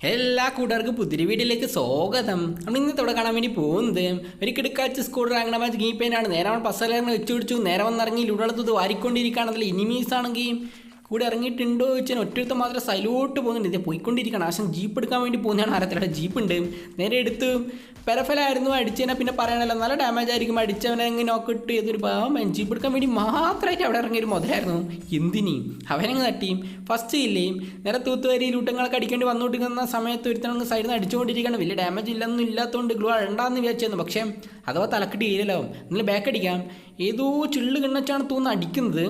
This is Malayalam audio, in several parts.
എല്ലാ കൂട്ടുകാർക്കും പുതിരി വീട്ടിലേക്ക് സ്വാഗതം. നമ്മൾ ഇന്നത്തോടെ കാണാൻ വേണ്ടി പോകുന്നത് ഒരു കിടക്കാച്ച് സ്കൂൾ റാങ്കണ മാച്ച് ഗെയിം പെയിനാണ് നേരെ അവൻ പസലേറിന് വെച്ച് പിടിച്ചു. നേരെ വന്നിറങ്ങി ലുടത്തത് വാരിക്കൊണ്ടിരിക്കുകയാണെങ്കിൽ ഇനിമീസ് ആണെങ്കിൽ കൂടെ ഇറങ്ങിയിട്ടുണ്ടോ ചോദിച്ചാൽ ഒറ്റ മാത്രം സൈലോട്ട് പോകുന്നുണ്ട്. ഇത് പോയിക്കൊണ്ടിരിക്കണം ആശം ജീപ്പ് എടുക്കാൻ വേണ്ടി പോകുന്നതാണ് ആരത്തിലൂടെ ജീപ്പ് ഉണ്ട് നേരെ എടുത്ത് പെരഫലായിരുന്നു അടിച്ചതിനെ പിന്നെ പറയാനല്ല നല്ല ഡാമേജ് ആയിരിക്കും. അടിച്ചവനെ അങ്ങ് നോക്കിട്ട് ഏതൊരു പാവം. ജീപ്പ് എടുക്കാൻ വേണ്ടി മാത്രമായിട്ട് അവിടെ ഇറങ്ങിയ ഒരു മുതലായിരുന്നു. എന്തിനി? അവനങ്ങ് തട്ടി. ഫസ്റ്റ് ഇല്ലേയും നേരെ തൂത്തുവരി ലൂട്ടങ്ങളൊക്കെ അടിക്കേണ്ടി വന്നുകൊണ്ടിരിക്കുന്ന സമയത്ത് ഒരുത്തനങ്ങ് സൈഡിൽ നിന്ന് അടിച്ചുകൊണ്ടിരിക്കുകയാണ്. വലിയ ഡാമേജ് ഇല്ലെന്നും ഇല്ലാത്തതുകൊണ്ട് ഗ്ലൂ അഴണ്ടാന്ന് വിചാരിച്ചിരുന്നു. പക്ഷേ അഥവാ തലക്കിട്ട് വീരലാവും നിങ്ങൾ ബാക്ക് അടിക്കാം. ഏതോ ചുള്ളു കിണ്ണച്ചാണ് തോന്നുന്നു അടിക്കുന്നത്.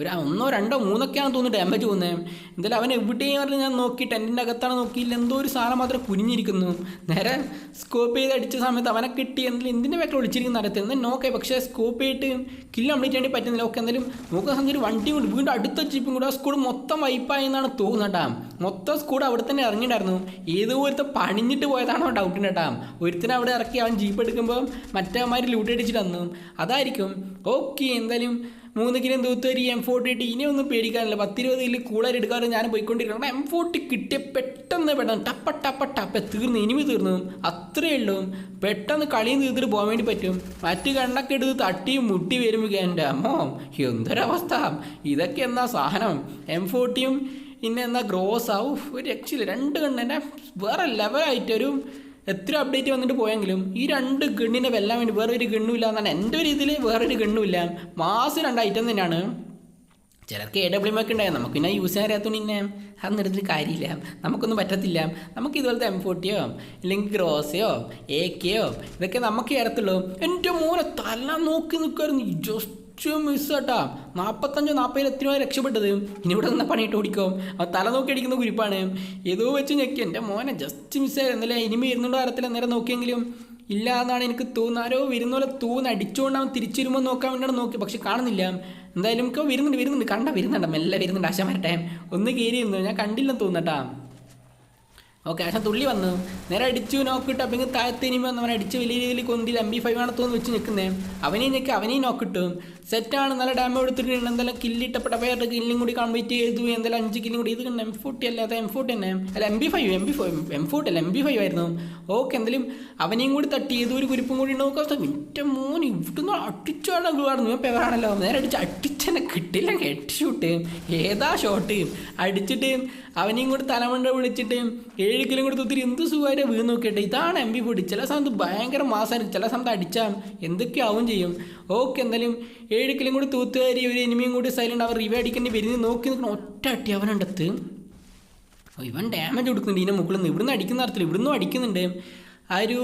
ഒരു ഒന്നോ രണ്ടോ മൂന്നൊക്കെയാണ് തോന്നുന്നു ഡാമേജ് പോകുന്നത് എന്തായാലും അവൻ എവിടെയും ഞാൻ നോക്കി ടെന്റിന്റെ അകത്താണ് നോക്കിയില്ല. എന്തോ ഒരു സാധനം മാത്രം കുനിഞ്ഞിരിക്കുന്നു. നേരെ സ്കോപ്പ് ചെയ്ത് അടിച്ച സമയത്ത് അവനെ കിട്ടി. എന്തെങ്കിലും എന്തിന്റെ ബാക്കിൽ ഒളിച്ചിരിക്കുന്ന അറിയത്തില്ല എന്നാൽ നോക്കേ പക്ഷേ സ്കോപ്പ് ചെയ്തിട്ട് കില്ല് കംപ്ലീറ്റ് വേണ്ടി പറ്റുന്നില്ല. ഓക്കെ എന്തായാലും നോക്കുന്ന സമയത്ത് ഒരു വണ്ടി കൊണ്ട് വീണ്ടും അടുത്ത ജീപ്പും കൂടെ. ആ സ്കൂൾ മൊത്തം വൈപ്പായി എന്നാണ് തോന്നുന്നത് കേട്ടാ. മൊത്തം സ്കൂൾ അവിടെ തന്നെ ഇറങ്ങിയിട്ടുണ്ടായിരുന്നു. ഏതോ ഒരുത്ത പണിഞ്ഞിട്ട് പോയതാണോ ഡൗട്ടിന് കേട്ടാ. ഒരുത്തിനെ അവിടെ ഇറക്കി അവൻ ജീപ്പ് എടുക്കുമ്പോൾ മറ്റേമാർ ലൂട്ട് അടിച്ചിട്ട് തന്നു അതായിരിക്കും. ഓക്കെ എന്തായാലും മൂന്ന് കിലോ തൂത്തുവരി എം ഫോർട്ടി ഇട്ട് ഇനി ഒന്നും പേടിക്കാനില്ല. പത്തിരുപത് കിലോ കൂളർ എടുക്കാതെ ഞാൻ പോയിക്കൊണ്ടിരിക്കണം. എം ഫോർട്ടി കിട്ടിയ പെട്ടെന്ന് പെട്ടെന്ന് ടപ്പ ടപ്പ ടപ്പ തീർന്നു ഇനിമി തീർന്നു. അത്രയേ ഉള്ളൂ. പെട്ടെന്ന് കളിയും തീർത്തിട്ട് പോകാൻ വേണ്ടി പറ്റും. മറ്റു കണ്ണൊക്കെ എടുത്ത് തട്ടിയും മുട്ടി വരുമ്പോൾ എന്റെ അമ്മോ എന്തൊരവസ്ഥ. ഇതൊക്കെ എന്നാ സാധനം. എം ഫോർട്ടിയും പിന്നെ എന്നാ ഗ്രോസ് ആവും ഒരു രക്ഷയില്ല. രണ്ട് കണ്ണെന്നെ വേറെ ലെവലായിട്ടൊരു എത്ര അപ്ഡേറ്റ് വന്നിട്ട് പോയെങ്കിലും ഈ രണ്ട് ഗണ്ണിനെ വെല്ലാൻ വേണ്ടി വേറൊരു ഗണ്ണുമില്ല എന്നാണ് എന്റെ ഒരു ഇതിൽ വേറൊരു ഗണ്ണുമില്ല. മാസം രണ്ട് ഐറ്റം തന്നെയാണ്. ചിലർക്ക് എ ഡബ്ല്യു ഒക്കെ ഉണ്ടായാൽ നമുക്ക് പിന്നെ യൂസ് ചെയ്യാൻ അറിയാത്തതുകൊണ്ട് പിന്നെ അതൊന്നും എടുത്തിട്ട് കാര്യമില്ല. നമുക്കൊന്നും പറ്റത്തില്ല. നമുക്ക് ഇതുപോലത്തെ എം ഫോർട്ടിയോ ഇല്ലെങ്കിൽ ഗ്രോസയോ എ കെയോ ഇതൊക്കെ നമുക്ക് ഏറത്തുള്ളൂ എന്റെ മോനെ തല നോക്കി നിൽക്കുമായിരുന്നു ജസ്റ്റ് മിസ് കേട്ടാ നാൽപ്പത്തഞ്ചോ നാൽപ്പതിൽ എത്രയോ രക്ഷപ്പെട്ടത്. ഇനി ഇവിടെ നിന്ന് പണിയിട്ട് ഓടിക്കും. ആ തല നോക്കി അടിക്കുന്ന കുരിപ്പാണ്. ഏതോ വെച്ച് ഞെക്കി. എന്റെ മോനെ ജസ്റ്റ് മിസ്സായി എന്നല്ലേ ഇനിമ ഇരുന്നുണ്ടോ തരത്തിൽ അന്നേരം നോക്കിയെങ്കിലും ഇല്ല എന്നാണ് എനിക്ക് തോന്നുന്നത്. ആരോ വരുന്ന പോലെ തോന്നുന്നു. അടിച്ചുകൊണ്ട് അവൻ തിരിച്ചു വരുമ്പോൾ നോക്കാൻ വേണ്ടിയാണ് നോക്കി പക്ഷെ കാണുന്നില്ല. എന്തായാലും എനിക്ക് വരുന്നുണ്ട് വരുന്നുണ്ട്. കണ്ട വരുന്നുണ്ട്. മെല്ലെ വരുന്നുണ്ട്. ആശാ വരട്ടെ. ഒന്ന് കയറി ഞാൻ കണ്ടില്ലെന്ന് തോന്നട്ടാ ഓക്കെ ആശാൻ തുള്ളി വന്നു. നേരെ അടിച്ചു നോക്കിട്ട് അപ്പം താഴത്തെ ഇനിമ വന്ന് അടിച്ച് വലിയ രീതിയിൽ കൊന്തിൽ എം ബി ഫൈവ് ആണ് തോന്നുന്നു വെച്ച് നിൽക്കുന്നേ. അവനെയും നിൽക്കുക അവനെയും നോക്കിട്ടു സെറ്റാണ് നല്ല ഡാമേജ് എടുത്തിട്ടുണ്ട് എന്തായാലും കില്ലിട്ടപ്പെട്ട പേരുടെ കില്ലും കൂടി കംപ്ലീറ്റ് ചെയ്തു. എന്തെല്ലാം അഞ്ച് കില്ലും കൂടി. ഇത് കണ്ട് എം ഫോർട്ടി അല്ല? എം ഫോർട്ടി തന്നെ. അല്ല M B five M B five M forty അല്ല എം ബി ഫൈവ് ആയിരുന്നു. ഓക്കെ എന്തായാലും അവനെയും കൂടി തട്ടി ചെയ്തു. ഒരു കുരിപ്പും കൂടി നോക്കാം. മിറ്റ മോൻ ഇവിടുന്ന് അടിച്ചാണ് ഗ്ലൂവായിരുന്നു ഞാൻ പേരാണല്ലോ നേരെ അടിച്ച് അടിച്ചെന്നെ കിട്ടില്ല ഹെഡ് ഷൂട്ട് ഏതാ ഷോട്ട് അടിച്ചിട്ട് അവനെയും കൂടി തലമുണ്ട വിളിച്ചിട്ട് ഏഴ് കിലോ കൊടുത്ത് ഒത്തിരി എന്ത് സുഖമായിട്ട് വീണ് നോക്കിയിട്ട്? ഇതാണ് എം ബി പൊടി ചില സമയത്ത് ഭയങ്കര മാസമായിരിക്കും ചില സമയത്ത് അടിച്ചാൽ എന്തൊക്കെയാവും ചെയ്യും. ഓക്കെ എന്തായാലും ഏഴ് കിലോ കൂടി തൂത്തുകാരി ഒരു എനിമിയും കൂടി സൈലന്റ് അവർ റിവേ അടിക്കേണ്ടി വരുന്നത് നോക്കി നിൽക്കുന്ന ഒറ്റ അട്ടി അവനുണ്ടത്ത് ഇവൻ ഡാമേജ് കൊടുക്കുന്നുണ്ട്. ഇതിന്റെ മുകളിൽ നിന്ന്. ഇവിടുന്ന് അടിക്കുന്ന അർത്ഥത്തിൽ ഇവിടുന്നും അടിക്കുന്നുണ്ട്. ഒരു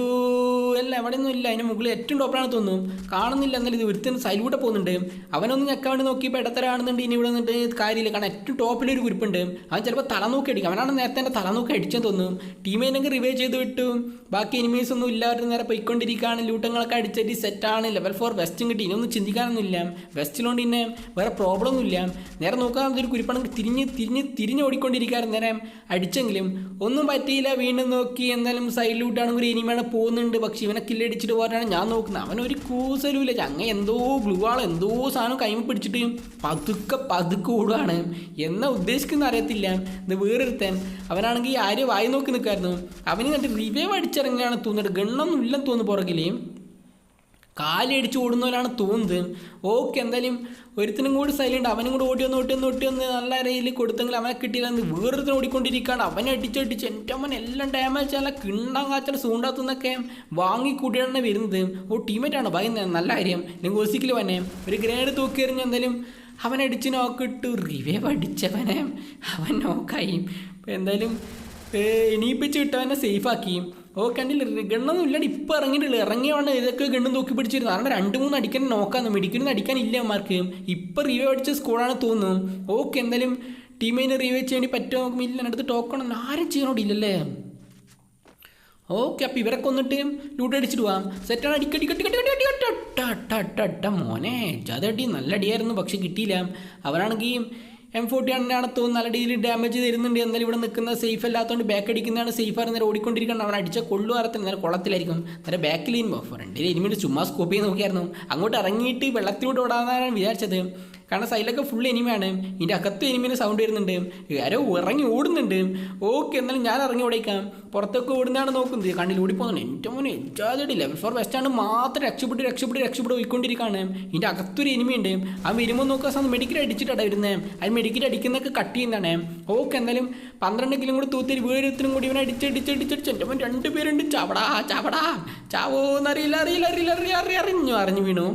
അല്ല എവിടെ ഒന്നും ഇല്ല. അതിന്റെ മുകളിൽ ഏറ്റവും ടോപ്പിലാണ് തോന്നും കാണുന്നില്ല. എന്നാലും ഇത് ഒരുത്തൻ സൈലൂടെ പോകുന്നുണ്ട്. അവനൊന്നും ഞെക്കാൻ വേണ്ടി നോക്കിയപ്പോൾ ഇടത്തരാണെന്നുണ്ട്. ഇനി ഇവിടെ നിന്നിട്ട് കാര്യമില്ല. കാരണം ഏറ്റവും ടോപ്പിലൊരു കുരുപ്പുണ്ട് അവൻ ചിലപ്പോൾ തല നോക്കി അടിക്കും. അവനാണ് നേരത്തെ എന്റെ തല നോക്കി അടിച്ചെന്ന് തോന്നും ടീമേനൊക്കെ റിവേ ചെയ്ത് വിട്ടു. ബാക്കി എനിമീസ് ഒന്നും ഇല്ലാതെ നേരെ പോയിക്കൊണ്ടിരിക്കുകയാണ്. ലൂട്ടങ്ങളൊക്കെ അടിച്ചിട്ട് സെറ്റാണ് ലെവൽ ഫോർ വെസ്റ്റും കിട്ടി ഇനിയൊന്നും ചിന്തിക്കാനൊന്നുമില്ല. വെസ്റ്റിലോണ്ട് പിന്നെ വേറെ പ്രോബ്ലം ഒന്നുമില്ല. നേരെ നോക്കാൻ ഒരു കുരിപ്പാണെങ്കിൽ തിരിഞ്ഞ് തിരിഞ്ഞ് തിരിഞ്ഞ് ഓടിക്കൊണ്ടിരിക്കാറ് നേരം. അടിച്ചെങ്കിലും ഒന്നും പറ്റിയില്ല. വീണ്ടും നോക്കി. എന്തായാലും സൈഡിലൂട്ടാണെങ്കിൽ ഇനിമേടെ പോകുന്നുണ്ട്. പക്ഷെ ഇവനെ കില്ലടിച്ചിട്ട് പോരാണ്. ഞാൻ നോക്കുന്നത് അവനൊരു കൂസലുമില്ല. ചങ്ങ എന്തോ ഗ്ലൂ ആൾ എന്തോ സാധനം കൈമ പിടിച്ചിട്ട് പതുക്കെ പതുക്കെ ഓടുകയാണ് എന്നാ ഉദ്ദേശിക്കുന്ന അറിയത്തില്ല. ഇത് വേറൊരുത്തൻ. അവനാണെങ്കിൽ ആരും വായി നോക്കി നിൽക്കായിരുന്നു അവന് കണ്ടിട്ട് റിവൈവ് അടിച്ചിറങ്ങിയാണ് തോന്നിട്ട് ഗണ്ണൊന്നും ഇല്ലെന്ന് തോന്നുന്നു പുറകിൽ. കാലടിച്ച് ഓടുന്നവരാണ് തോന്നുന്നത് ഓക്കെ എന്തായാലും ഒരുത്തിനും കൂടി സൈലന്റ് അവനും കൂടി ഓടി വന്ന് ഓട്ടി വന്ന് ഓട്ടി വന്ന് നല്ല രീതിയിൽ കൊടുത്തെങ്കിൽ അവനെ കിട്ടിയില്ല വേറൊരുത്തിന് ഓടിക്കൊണ്ടിരിക്കുകയാണ് അവനെ അടിച്ചടിച്ച് എന്റെ അവൻ എല്ലാം ഡാമേജ് അല്ല കിണ്ടാൻ കാച്ചൽ സൂണ്ടാത്തുനിന്നൊക്കെ വാങ്ങിക്കൂട്ടിയാണ് വരുന്നത്. ഓ ടീമേറ്റാണ് ഭയന്ന് നല്ല കാര്യം. നിങ്ങൾ ഒസിക്കൽ വന്നെ ഒരു ഗ്രേഡ് തൂക്കി എറിഞ്ഞ് എന്തായാലും അവനടിച്ച് നോക്കിട്ട് റിവേവ് അടിച്ചവനെ. അവൻ നോക്കായി എന്തായാലും എണീപ്പിച്ച് കിട്ടവനെ സേഫാക്കി ഓ കണ്ടില്ല ഗണ്ണൊന്നും ഇല്ലാണ്ട് ഇപ്പം ഇറങ്ങിയിട്ടുള്ളൂ ഇറങ്ങിയാണ് ഇതൊക്കെ ഗണ്ണും നോക്കി പിടിച്ചിരുന്നു കാരണം രണ്ട് മൂന്ന് അടിക്കാൻ നോക്കാന്ന് മെഡിക്കലിന് അടിക്കാനില്ല അവന്മാർക്ക് ഇപ്പം റിവ്യൂ അടിച്ച സ്കോഡാണ് തോന്നുന്നു ഓക്കെ എന്തായാലും ടീമിനെ റിവ്യൂ ചെയ്യാൻ വേണ്ടി പറ്റുമോ ഇല്ല അടുത്ത് ടോക്കണം ആരും ചെയ്യണോടില്ലല്ലേ ഓക്കെ അപ്പം ഇവരൊക്കെ കൊന്നിട്ട് ലൂട്ട് അടിച്ചിട്ട് പോവാം സെറ്റാണ് അടിക്കടി കട്ടി കട്ടി കട്ടി കട്ടി അട്ട മോനെ ജാതടി നല്ല അടിയായിരുന്നു പക്ഷെ കിട്ടിയില്ല അവനാണെങ്കിൽ എം ഫോർട്ടി ആണ് തോന്നുന്നു നല്ല രീതിയിൽ ഡാമേജ് തരുന്നുണ്ട്. എന്നാലും ഇവിടെ നിൽക്കുന്ന സേഫ് അല്ലാത്തതുകൊണ്ട് ബാക്ക് അടിക്കുന്നതാണ് സേഫ് നേരെ ഓടിക്കൊണ്ടിരിക്കുന്നത് അവൻ അടിച്ച കൊള്ളു അറത്തിന് നേരെ കുളത്തിലായിരിക്കും നേരെ ബാക്കിൽ ഫ്രണ്ടിൽ ഇനിമിട്ട് ചുമ്മാ സ്കോപ്പ് ചെയ്ത് നോക്കിയായിരുന്നു. അങ്ങോട്ട് ഇറങ്ങിയിട്ട് വെള്ളത്തിലൂടെ ഓടാന്നാണ് വിചാരിച്ചത്. കാരണം സൈഡിലൊക്കെ ഫുൾ എനിമയാണ്. ഇതിന്റെ അകത്ത് എനിമിന്റെ സൗണ്ട് വരുന്നുണ്ട്. ആരോ ഇറങ്ങി ഓടുന്നുണ്ട്. ഓക്കെ എന്നാലും ഞാൻ ഇറങ്ങി ഓടിക്കാം പുറത്തൊക്കെ ഓടുന്നതാണ് നോക്കുന്നത്. കണ്ണിൽ ഓടിപ്പോകുന്നുണ്ട്. എന്റെ മോനെ എജാതി ലെവൽ ഫോർ വെസ്റ്റാണ് മാത്രം രക്ഷപ്പെട്ട് രക്ഷപ്പെട്ട് രക്ഷപ്പെട്ട് പോയിക്കൊണ്ടിരിക്കുകയാണ് ഇതിന്റെ അകത്തൊരു എനിമയുണ്ട്. ആ വരുമ്പോൾ നോക്കുക സമയം മെഡിക്കൽ അടിച്ചിട്ടാണ് വരുന്നത് അത് മെഡിക്കൽ അടിക്കുന്നതൊക്കെ കട്ട് ചെയ്യുന്നതാണ്. ഓക്കെ എന്തായാലും പന്ത്രണ്ട് കിലോ കൂടി തൂത്തിരി വീഴത്തിനും കൂടി ഇവനെ അടിച്ചടിച്ച് അടിച്ചടിച്ച് എന്റെ മോൻ രണ്ട് പേരുണ്ട്. ചവടാ ചവടാ. ചാവോന്നറിയില്ല അറിയില്ല അറിയില്ല അറിയില്ല അറിയില്ല. അറിഞ്ഞു അറിഞ്ഞു വീണു.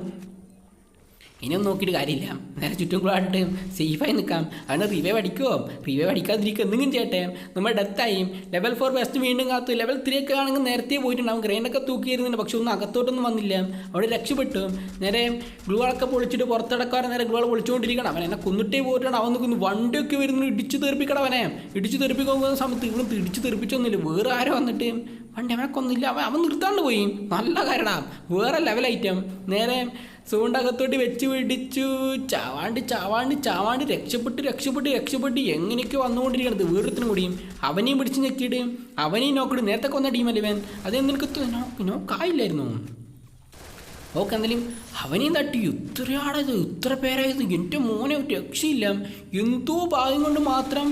ഇനിയൊന്നും നോക്കിയിട്ട് കാര്യമില്ല. നേരെ ചുറ്റും കൂടായിട്ട് സേഫായി നിൽക്കാം. അവനെ റിവൈവ് അടിക്കുമോ റിവൈവ് അടിക്കാതിരിക്കുക എന്തെങ്കിലും ചെയ്യട്ടെ. നമ്മൾ ഡെത്തായി ലെവൽ ഫോർ ബെസ്റ്റ് വീണ്ടും കാത്തു. ലെവൽ ത്രീ ഒക്കെ ആണെങ്കിൽ നേരത്തെ പോയിട്ടുണ്ടാവും. ഗ്രൈൻഡൊക്കെ തൂക്കിയിരുന്നുണ്ട് പക്ഷെ ഒന്നും അകത്തോട്ടൊന്നും വന്നില്ല. അവിടെ രക്ഷപ്പെട്ടു. നേരെ ഗ്ലൂളൊക്കെ പൊളിച്ചിട്ട് പുറത്തടക്കാറ് നേരെ ഗ്ലൂൾ പൊളിച്ചുകൊണ്ടിരിക്കണം അവൻ എന്നെ കൊന്നിട്ടേ പോയിട്ടുണ്ട് അവൻ നിൽക്കുന്നു. വണ്ടിയൊക്കെ വരുന്നു ഇടിച്ചു തെറിപ്പിക്കണം അവനെ. ഇടിച്ചു തെറിപ്പിക്കാൻ പോകുന്ന സമയത്ത് ഇവിടെ ഇടിച്ചു തെറിപ്പിച്ചൊന്നുമില്ല. വേറെ ആരോ വന്നിട്ട്? വണ്ടി അവനെ കൊന്നില്ല അവൻ അവൻ നിർത്താണ്ട് പോയി. നല്ല കാരണം വേറെ ലെവൽ ഐറ്റം നേരെ സൂണ്ടകത്തോട്ട് വെച്ച് പിടിച്ചു. ചാവാണ്ട് ചാവാണ്ട് ചാവാണ്ട് രക്ഷപ്പെട്ട് രക്ഷപ്പെട്ട് രക്ഷപ്പെട്ട് എങ്ങനെയൊക്കെ വന്നുകൊണ്ടിരിക്കണത്? വീറത്തിനും കൂടിയും അവനെയും പിടിച്ച് ഞെക്കിയിട്ട് അവനെയും നോക്കിയിട്ട് നേരത്തെ കൊന്ന ടീമല്ലേ വേൻ അതെന്ത് നിനക്ക് തു- നോ- നോക്കായില്ലായിരുന്നു ഓക്കെ എന്തായാലും അവനെയും തട്ടി. ഇത്രയാളായത് ഇത്ര പേരായത് എന്റെ മോനെ രക്ഷയില്ല. എന്തോ ഭാഗ്യം കൊണ്ട് മാത്രം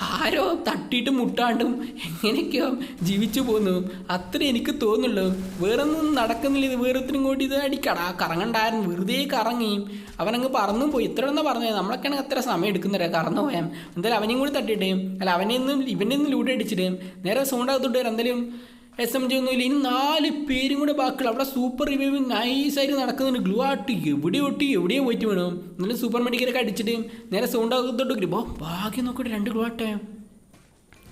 ആരോ തട്ടിയിട്ട് മുട്ടാണ്ടും എങ്ങനെയൊക്കെയോ ജീവിച്ചു പോന്നു. അത്ര എനിക്ക് തോന്നുള്ളൂ. വേറെ ഒന്നും നടക്കുന്നില്ല. ഇത് വേറൊത്തിനും കൂടി ഇത് അടിക്കടാ കറങ്ങണ്ടായിരുന്നു. വെറുതെ കറങ്ങി. അവനങ്ങ് പറന്നും പോയി. ഇത്ര ഒന്നും പറഞ്ഞത്. നമ്മളൊക്കെയാണെങ്കിൽ അത്ര സമയം എടുക്കുന്നില്ല കറന്നു പോയാൽ എന്തായാലും അവനെയും കൂടി തട്ടിയിട്ട്. അല്ല അവനെയൊന്നും ഇവനെ ഒന്നും ലൂട്ട് അടിച്ചിട്ട്. നേരെ സൗണ്ടാകത്തോട്ട് വരാം. എന്തായാലും എസ് എം ജി ഒന്നുമില്ല ഇനി നാല് പേരും കൂടെ ബാക്കിയുള്ള അവിടെ സൂപ്പർ റിവ്യൂ നൈസായിട്ട് നടക്കുന്നുണ്ട്. ഗ്ലൂ ആട്ടി. എവിടെ ഒട്ടി? എവിടെയോ പോയിട്ട് വേണം. എന്നാലും സൂപ്പർ മെഡിക്കലൊക്കെ അടിച്ചിട്ട് നേരെ സൗണ്ട് ആകത്തോട്ട് ബോ ബാക്കി നോക്കിയിട്ട് രണ്ട് ഗ്ലൂ ആട്ടെ.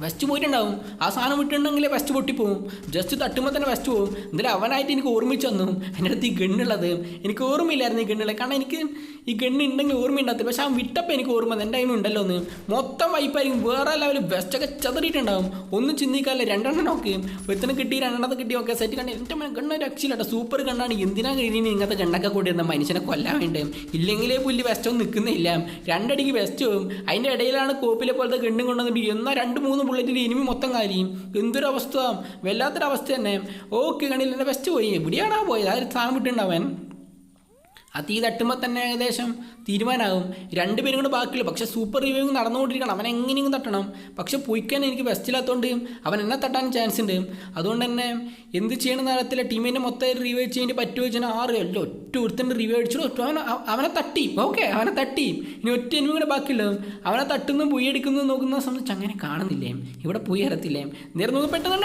വെസ്റ്റ് പോയിട്ടുണ്ടാവും. ആ സാധനം വിട്ടിട്ടുണ്ടെങ്കിൽ വെസ്റ്റ് പൊട്ടിപ്പോവും. ജസ്റ്റ് തട്ടുമ്പോൾ തന്നെ വെസ്റ്റ് പോവും. എന്തായാലും അവനായിട്ട് എനിക്ക് ഓർമ്മിച്ച് വന്നു എന്റെ അടുത്ത് ഈ ഗണ്ണുള്ളത് എനിക്ക് ഓർമ്മയില്ലായിരുന്നു ഈ ഗണ്ണുള്ളത് കാരണം എനിക്ക് ഈ ഗണ്ണ് ഉണ്ടെങ്കിൽ ഓർമ്മയുണ്ടാകത്തില്ല പക്ഷെ ആ വിട്ടപ്പോൾ എനിക്ക് ഓർമ്മ. എന്റെ കയ്യിൽ ഉണ്ടല്ലോ ഒന്ന്. മൊത്തം വൈപ്പായിരിക്കും വേറെ ലെവൽ വെസ്റ്റൊക്കെ ചതറിയിട്ടുണ്ടാവും. ഒന്നും ചിന്തിക്കാല്ല? രണ്ടെണ്ണം നോക്കി ഒരുത്തനെ കിട്ടി രണ്ടെണ്ണത്തെ കിട്ടി. ഒക്കെ സെറ്റ് കണ്ടി. എന്റെ മോനെ ഗണ്ണ രക്ഷയില്ല സൂപ്പർ ഗണ്ണാണ് എന്തിനാ കഴിഞ്ഞ് ഇങ്ങനത്തെ ഗണ്ണൊക്കെ കൊണ്ടിരുന്ന മനുഷ്യനെ കൊല്ലാൻ വേണ്ടി? ഇല്ലെങ്കിലേ പുല്ല് വെസ്റ്റ് ഒന്നും നിൽക്കുന്നില്ല രണ്ടടിക്ക് വെസ്റ്റ് അതിന്റെ ഇടയിലാണ് കോപ്പിലെ പോലത്തെ ഗണ്ണും കൊണ്ടുവന്നിട്ട് എന്നാൽ രണ്ട് മൂന്ന് ബുള്ളറ്റിൽ ഇനിമി മൊത്തം കാര്യം എന്തൊരവസ്ഥ വല്ലാത്തൊരവസ്ഥ തന്നെ. ഓക്കെ കണ്ണിൽ എന്റെ വെസ്റ്റ് പോയി. എവിടെയാണോ പോയത്? ആ സാധനം വിട്ടുണ്ടാവൻ ആ തീ തട്ടുമ്പോൾ തന്നെ ഏകദേശം തീരുമാനമാകും രണ്ടുപേരും കൂടെ ബാക്കിയുള്ളൂ പക്ഷേ സൂപ്പർ റിവ്യൂ നടന്നുകൊണ്ടിരിക്കണം അവൻ എങ്ങനെയും തട്ടണം പക്ഷേ പൊയ്ക്കാൻ എനിക്ക് ബെസ്റ്റില്ലാത്തതുകൊണ്ട് അവൻ എന്നെ തട്ടാൻ ചാൻസ് ഉണ്ട് അതുകൊണ്ട് തന്നെ എന്ത് ചെയ്യണമെന്ന് അറിയത്തില്ല ടീമിന്റെ മൊത്തം റിവ്യൂ ചെയ്യാൻ പറ്റുമോ വെച്ചാൽ ആറ് അല്ല ഒറ്റ ഒരുത്തന്റെ റിവ്യൂ അടിച്ചു ഒറ്റ അവനെ അവനെ തട്ടി ഓക്കെ അവനെ തട്ടി ഇനി ഒറ്റ എനിമി കൂടെ ബാക്കിയുള്ളൂ അവനെ തട്ടുന്നു പുയ്യ എടുക്കുന്നു നോക്കുന്ന സംബന്ധിച്ച് അങ്ങനെ കാണുന്നില്ലേ ഇവിടെ പുയ്യ അറിയത്തില്ലേ നേരെ നോക്കി പെട്ടെന്ന്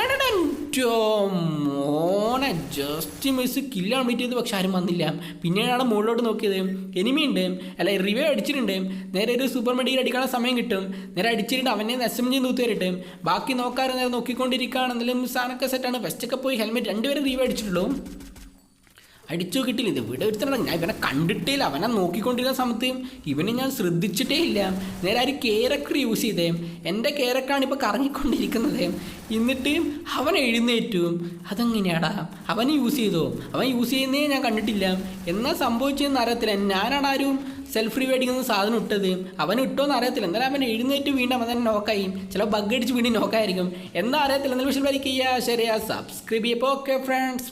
ജസ്റ്റ് മിസ് കില്ലാൻ വേണ്ടി ചെയ്ത് പക്ഷെ ആരും വന്നില്ല. പിന്നെയാണ് മുകളിലോട്ട് നോക്കിയത് എനിമി ഉണ്ട്. അല്ല റിവ്യൂ അടിച്ചിട്ടുണ്ട്. നേരെ ഒരു സൂപ്പർ മെഡിയിൽ അടിക്കാനുള്ള സമയം കിട്ടും. നേരെ അടിച്ചിട്ട് അവനെ എസ് എം ജി നൂത്തിവരട്ടെ ബാക്കി നോക്കാറ് നേരെ നോക്കിക്കൊണ്ടിരിക്കുകയാണെങ്കിലും സാധനമൊക്കെ സെറ്റാണ് ഫസ്റ്റൊക്കെ പോയി ഹെൽമെറ്റ് രണ്ടുപേരും റിവ്യൂ അടിച്ചിട്ടുള്ളൂ. അടിച്ചു കിട്ടില്ല. ഇത് ഇവിടെ ഒരുത്തനാണ്. ഞാൻ ഇവനെ കണ്ടിട്ടേ ഇല്ല അവനെ നോക്കിക്കൊണ്ടിരുന്ന സമയത്ത് ഇവനെ ഞാൻ ശ്രദ്ധിച്ചിട്ടേ ഇല്ല നേരെ ആ ഒരു കേരക്ടർ യൂസ് ചെയ്തേ. എന്റെ കേരക്കാണ് ഇപ്പോൾ കറങ്ങിക്കൊണ്ടിരിക്കുന്നത്. എന്നിട്ട് അവൻ എഴുന്നേറ്റു. അതെങ്ങനെയാടാ? അവൻ യൂസ് ചെയ്തോ? അവൻ യൂസ് ചെയ്യുന്നേ ഞാൻ കണ്ടിട്ടില്ല. എന്നാ സംഭവിച്ചതെന്ന് അറിയത്തില്ല. ഞാനാണ് ആരും സെൽഫ് റിവേഡിങ് എന്ന സാധനം ഇട്ടത്. അവൻ ഇട്ടോന്ന് അറിയത്തില്ല. എന്നാലും അവൻ എഴുന്നേറ്റ് വീണ്ടും അവൻ നോക്കായി ചില ബഗ് അടിച്ച് വീണ്ടും നോക്കായിരിക്കും എന്നാ അറിയത്തില്ല. എന്നാലും വിഷയം വരയ്ക്കുക ശരിയാ. Subscribe ചെയ്യപ്പോൾ okay friends